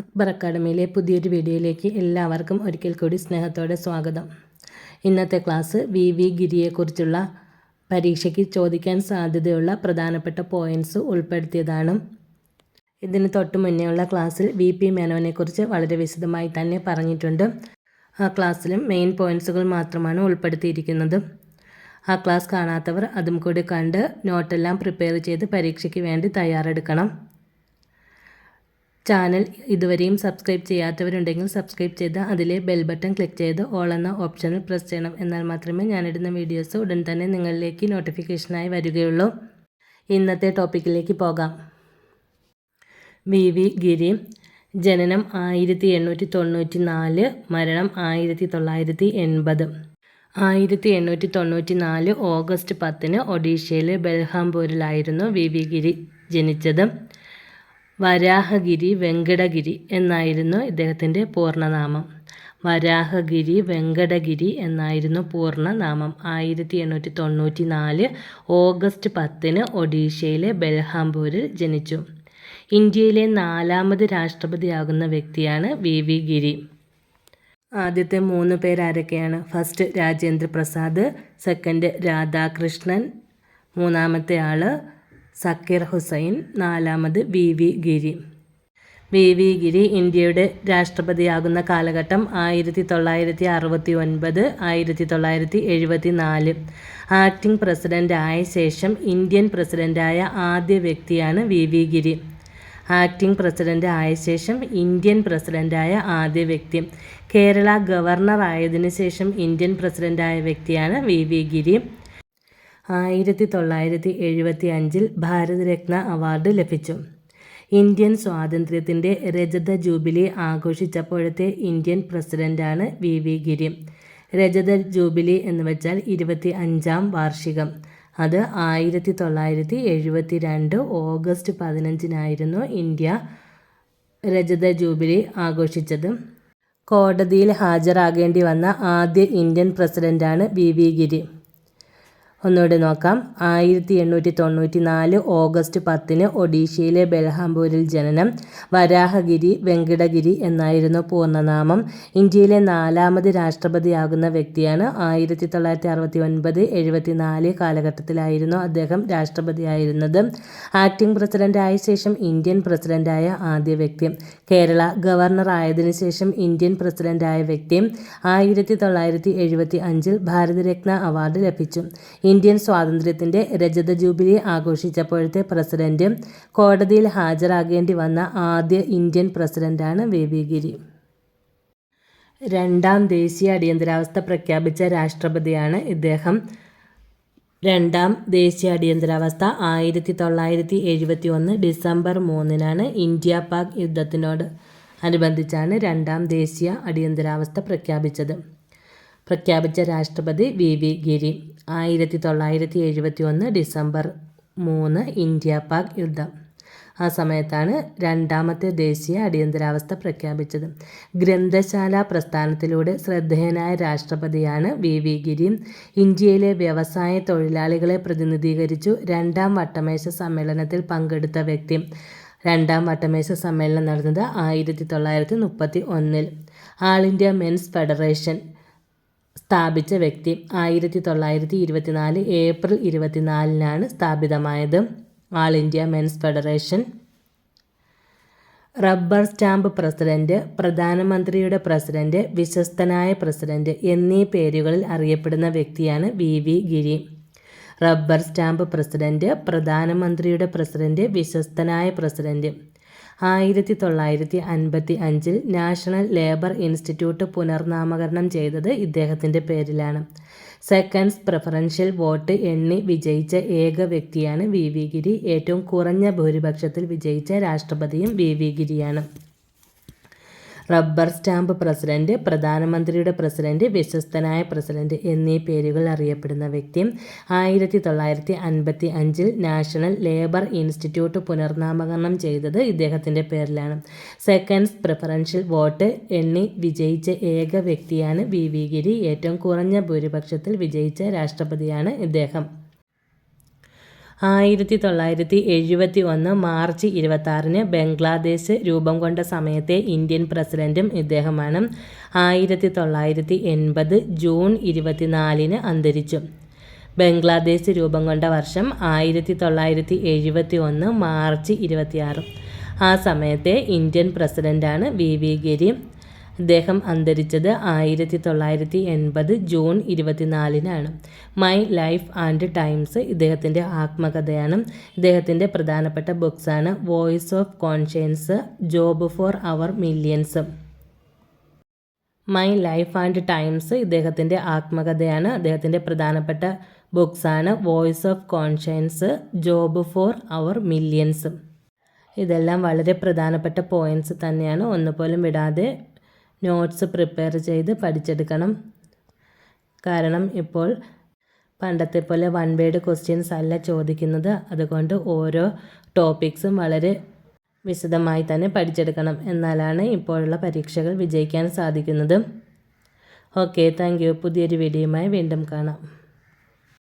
അക്ബർ അക്കാഡമിയിലെ പുതിയൊരു വീഡിയോയിലേക്ക് എല്ലാവർക്കും ഒരിക്കൽ കൂടി സ്നേഹത്തോടെ സ്വാഗതം. ഇന്നത്തെ ക്ലാസ് വി വി ഗിരിയെക്കുറിച്ചുള്ള പരീക്ഷയ്ക്ക് ചോദിക്കാൻ സാധ്യതയുള്ള പ്രധാനപ്പെട്ട പോയിന്റ്സ് ഉൾപ്പെടുത്തിയതാണ്. ഇതിന് തൊട്ട് മുന്നേയുള്ള ക്ലാസ്സിൽ വി പി മേനോനെക്കുറിച്ച് വളരെ വിശദമായി തന്നെ പറഞ്ഞിട്ടുണ്ട്. ആ ക്ലാസ്സിലും മെയിൻ പോയിന്റ്സുകൾ മാത്രമാണ് ഉൾപ്പെടുത്തിയിരിക്കുന്നത്. ആ ക്ലാസ് കാണാത്തവർ അതും കൂടി കണ്ട് നോട്ടെല്ലാം പ്രിപ്പയർ ചെയ്ത് പരീക്ഷയ്ക്ക് വേണ്ടി തയ്യാറെടുക്കണം. ചാനൽ ഇതുവരെയും സബ്സ്ക്രൈബ് ചെയ്യാത്തവരുണ്ടെങ്കിൽ സബ്സ്ക്രൈബ് ചെയ്ത് അതിലെ ബെൽ ബട്ടൺ ക്ലിക്ക് ചെയ്ത് ഓൾ എന്ന ഓപ്ഷനിൽ പ്രസ് ചെയ്യണം എന്നാൽ മാത്രമേ ഞാനിടുന്ന വീഡിയോസ് ഉടൻ തന്നെ നിങ്ങളിലേക്ക് നോട്ടിഫിക്കേഷനായി വരികയുള്ളൂ. ഇന്നത്തെ ടോപ്പിക്കിലേക്ക് പോകാം. വി വി ഗിരി ജനനം ആയിരത്തി എണ്ണൂറ്റി തൊണ്ണൂറ്റി നാല് മരണം ആയിരത്തി തൊള്ളായിരത്തി എൺപത് ആയിരത്തി എണ്ണൂറ്റി തൊണ്ണൂറ്റി നാല് ഓഗസ്റ്റ് പത്തിന് ഒഡീഷയിലെ ബൽഹാംപൂരിലായിരുന്നു വി വി ഗിരി ജനിച്ചത്. വരാഹഗിരി വെങ്കടഗിരി എന്നായിരുന്നു ഇദ്ദേഹത്തിന്റെ പൂർണനാമം. വരാഹഗിരി വെങ്കടഗിരി എന്നായിരുന്നു പൂർണനാമം. ആയിരത്തി എണ്ണൂറ്റി തൊണ്ണൂറ്റി നാല് ഓഗസ്റ്റ് പത്തിന് ഒഡീഷയിലെ ബെൽഹാംപൂരിൽ ജനിച്ചു. ഇന്ത്യയിലെ നാലാമത് രാഷ്ട്രപതിയാകുന്ന വ്യക്തിയാണ് വി വി ഗിരി. ആദ്യത്തെ മൂന്ന് പേരാരൊക്കെയാണ്? ഫസ്റ്റ് രാജേന്ദ്ര പ്രസാദ് സെക്കൻഡ് രാധാകൃഷ്ണൻ മൂന്നാമത്തെ ആൾ സക്കീർ ഹുസൈൻ നാലാമത് V V Giri. V V Giri ഇന്ത്യയുടെ രാഷ്ട്രപതിയാകുന്ന കാലഘട്ടം ആയിരത്തി തൊള്ളായിരത്തി അറുപത്തി ഒൻപത് ആയിരത്തി തൊള്ളായിരത്തി എഴുപത്തി നാല് ആക്ടിംഗ് പ്രസിഡന്റായ ശേഷം ഇന്ത്യൻ പ്രസിഡന്റായ ആദ്യ വ്യക്തിയാണ് V V Giri. Acting president ആയ ശേഷം ഇന്ത്യൻ പ്രസിഡന്റായ ആദ്യ വ്യക്തി. കേരള ഗവർണർ ആയതിനു ശേഷം ഇന്ത്യൻ പ്രസിഡന്റായ വ്യക്തിയാണ് വി വി ഗിരി. ആയിരത്തി തൊള്ളായിരത്തി എഴുപത്തി അഞ്ചിൽ ഭാരതരത്ന അവാർഡ് ലഭിച്ചു. ഇന്ത്യൻ സ്വാതന്ത്ര്യത്തിന്റെ രജത ജൂബിലി ആഘോഷിച്ചപ്പോഴത്തെ ഇന്ത്യൻ പ്രസിഡന്റാണ് വി വി ഗിരി. രജത ജൂബിലി എന്ന് വെച്ചാൽ ഇരുപത്തി അഞ്ചാം വാർഷികം. അത് ആയിരത്തി തൊള്ളായിരത്തി എഴുപത്തി രണ്ട് ഓഗസ്റ്റ് പതിനഞ്ചിനായിരുന്നു ഇന്ത്യ രജത ജൂബിലി ആഘോഷിച്ചത്. കോടതിയിൽ ഹാജരാകേണ്ടി വന്ന ആദ്യ ഇന്ത്യൻ പ്രസിഡന്റാണ് വി വി ഗിരി. ഒന്നുകൂടി നോക്കാം. ആയിരത്തി എണ്ണൂറ്റി തൊണ്ണൂറ്റി നാല് ഓഗസ്റ്റ് പത്തിന് ഒഡീഷയിലെ ബെൽഹാംപൂരിൽ ജനനം. വരാഹഗിരി വെങ്കിടഗിരി എന്നായിരുന്നു പൂർണനാമം. ഇന്ത്യയിലെ നാലാമത് രാഷ്ട്രപതിയാകുന്ന വ്യക്തിയാണ് ആയിരത്തി തൊള്ളായിരത്തി അറുപത്തി ഒൻപത് എഴുപത്തി നാല് കാലഘട്ടത്തിലായിരുന്നു അദ്ദേഹം രാഷ്ട്രപതിയായിരുന്നത്. ആക്ടിംഗ് പ്രസിഡന്റ് ആയ ശേഷം ഇന്ത്യൻ പ്രസിഡന്റായ ആദ്യ വ്യക്തി. കേരള ഗവർണർ ആയതിനു ശേഷം ഇന്ത്യൻ പ്രസിഡന്റായ വ്യക്തി. ആയിരത്തി തൊള്ളായിരത്തി എഴുപത്തി അഞ്ചിൽ ഭാരതരത്ന അവാർഡ് ലഭിച്ചു. ഇന്ത്യൻ സ്വാതന്ത്ര്യത്തിന്റെ രജത ജൂബിലി ആഘോഷിച്ചപ്പോഴത്തെ പ്രസിഡന്റ് കോടതിയിൽ ഹാജരാകേണ്ടി വന്ന ആദ്യ ഇന്ത്യൻ പ്രസിഡന്റാണ് വി വി ഗിരി. രണ്ടാം ദേശീയ അടിയന്തരാവസ്ഥ പ്രഖ്യാപിച്ച രാഷ്ട്രപതിയാണ് ഇദ്ദേഹം. രണ്ടാം ദേശീയ അടിയന്തരാവസ്ഥ ആയിരത്തി തൊള്ളായിരത്തി എഴുപത്തി ഒന്ന് ഡിസംബർ മൂന്നിനാണ് ഇന്ത്യ പാക് യുദ്ധത്തിനോട് അനുബന്ധിച്ചാണ് രണ്ടാം ദേശീയ അടിയന്തരാവസ്ഥ പ്രഖ്യാപിച്ചത്. പ്രഖ്യാപിച്ച രാഷ്ട്രപതി വി വി ഗിരി. ആയിരത്തി തൊള്ളായിരത്തി എഴുപത്തി ഒന്ന് ഡിസംബർ മൂന്ന് ഇന്ത്യ പാക് യുദ്ധം. ആ സമയത്താണ് രണ്ടാമത്തെ ദേശീയ അടിയന്തരാവസ്ഥ പ്രഖ്യാപിച്ചത്. ഗ്രന്ഥശാല പ്രസ്ഥാനത്തിലൂടെ ശ്രദ്ധേയനായ രാഷ്ട്രപതിയാണ് വി വി ഗിരി. ഇന്ത്യയിലെ വ്യവസായ തൊഴിലാളികളെ പ്രതിനിധീകരിച്ചു രണ്ടാം വട്ടമേശ സമ്മേളനത്തിൽ പങ്കെടുത്ത വ്യക്തി. രണ്ടാം വട്ടമേശ സമ്മേളനം നടന്നത് ആയിരത്തി തൊള്ളായിരത്തി മുപ്പത്തി ഒന്നിൽ ആൾ ഇന്ത്യ മെൻസ് ഫെഡറേഷൻ സ്ഥാപിച്ച വ്യക്തി ആയിരത്തി തൊള്ളായിരത്തി ഇരുപത്തിനാല് ഏപ്രിൽ ഇരുപത്തിനാലിനാണ് സ്ഥാപിതമായത്. All India men's federation. Rubber stamp president പ്രധാനമന്ത്രിയുടെ പ്രസിഡന്റ് വിശ്വസ്തനായ പ്രസിഡന്റ് എന്നീ പേരുകളിൽ അറിയപ്പെടുന്ന വ്യക്തിയാണ് V V Giri. Rubber stamp president പ്രധാനമന്ത്രിയുടെ പ്രസിഡന്റ് വിശ്വസ്തനായ പ്രസിഡന്റ്. ആയിരത്തി തൊള്ളായിരത്തി അൻപത്തി അഞ്ചിൽ നാഷണൽ ലേബർ ഇൻസ്റ്റിറ്റ്യൂട്ട് പുനർനാമകരണം ചെയ്തത് ഇദ്ദേഹത്തിന്റെ പേരിലാണ്. സെക്കൻഡ്സ് പ്രിഫറൻഷ്യൽ വോട്ട് എണ്ണി വിജയിച്ച ഏക വ്യക്തിയാണ് വി വി ഗിരി. ഏറ്റവും കുറഞ്ഞ ഭൂരിപക്ഷത്തിൽ വിജയിച്ച രാഷ്ട്രപതിയും വി വി ഗിരിയാണ്. റബ്ബർ സ്റ്റാമ്പ് പ്രസിഡന്റ് പ്രധാനമന്ത്രിയുടെ പ്രസിഡന്റ് വിശ്വസ്തനായ പ്രസിഡന്റ് എന്നീ പേരുകൾ അറിയപ്പെടുന്ന വ്യക്തി. ആയിരത്തി തൊള്ളായിരത്തി അൻപത്തി അഞ്ചിൽ നാഷണൽ ലേബർ ഇൻസ്റ്റിറ്റ്യൂട്ട് പുനർനാമകരണം ചെയ്തത് ഇദ്ദേഹത്തിന്റെ പേരിലാണ്. സെക്കൻഡ്സ് പ്രിഫറൻഷ്യൽ വോട്ട് എണ്ണി വിജയിച്ച ഏക വ്യക്തിയാണ് വി വി ഗിരി. ഏറ്റവും കുറഞ്ഞ ഭൂരിപക്ഷത്തിൽ വിജയിച്ച രാഷ്ട്രപതിയാണ് ഇദ്ദേഹം. ആയിരത്തി തൊള്ളായിരത്തി എഴുപത്തി ഒന്ന് മാർച്ച് ഇരുപത്തി ബംഗ്ലാദേശ് രൂപം കൊണ്ട സമയത്തെ ഇന്ത്യൻ പ്രസിഡന്റും ഇദ്ദേഹമാണ്. ആയിരത്തി തൊള്ളായിരത്തി എൺപത് ജൂൺ ഇരുപത്തിനാലിന് അന്തരിച്ചു. ബംഗ്ലാദേശ് രൂപം കൊണ്ട വർഷം ആയിരത്തി തൊള്ളായിരത്തി എഴുപത്തി ഒന്ന് മാർച്ച് ഇരുപത്തിയാറ്. ആ സമയത്തെ ഇന്ത്യൻ പ്രസിഡന്റാണ് വി വി ഗിരി. അദ്ദേഹം അന്തരിച്ചത് ആയിരത്തി തൊള്ളായിരത്തി എൺപത് ജൂൺ ഇരുപത്തിനാലിനാണ്. മൈ ലൈഫ് ആൻഡ് ടൈംസ് ഇദ്ദേഹത്തിന്റെ ആത്മകഥയാണ്. ഇദ്ദേഹത്തിന്റെ പ്രധാനപ്പെട്ട ബുക്സാണ് voice of conscience job for our millions my life and times ഇദ്ദേഹത്തിന്റെ ആത്മകഥയാണ്. അദ്ദേഹത്തിന്റെ പ്രധാനപ്പെട്ട ബുക്സാണ് voice of conscience job for our millions ഇതെല്ലാം വളരെ പ്രധാനപ്പെട്ട പോയിന്റ്സ് തന്നെയാണ്. ഒന്നുപോലും വിടാതെ നോട്ട്സ് പ്രിപ്പയർ ചെയ്ത് പഠിച്ചെടുക്കണം. കാരണം ഇപ്പോൾ പണ്ടത്തെ പോലെ വൺ വേഡ് ക്വസ്റ്റ്യൻസ് അല്ല ചോദിക്കുന്നത്. അതുകൊണ്ട് ഓരോ ടോപ്പിക്സും വളരെ വിശദമായി തന്നെ പഠിച്ചെടുക്കണം. എന്നാലാണ് ഇപ്പോഴുള്ള പരീക്ഷകൾ വിജയിക്കാൻ സാധിക്കുന്നത്. ഓക്കെ താങ്ക് യു പുതിയൊരു വീഡിയോയുമായി വീണ്ടും കാണാം.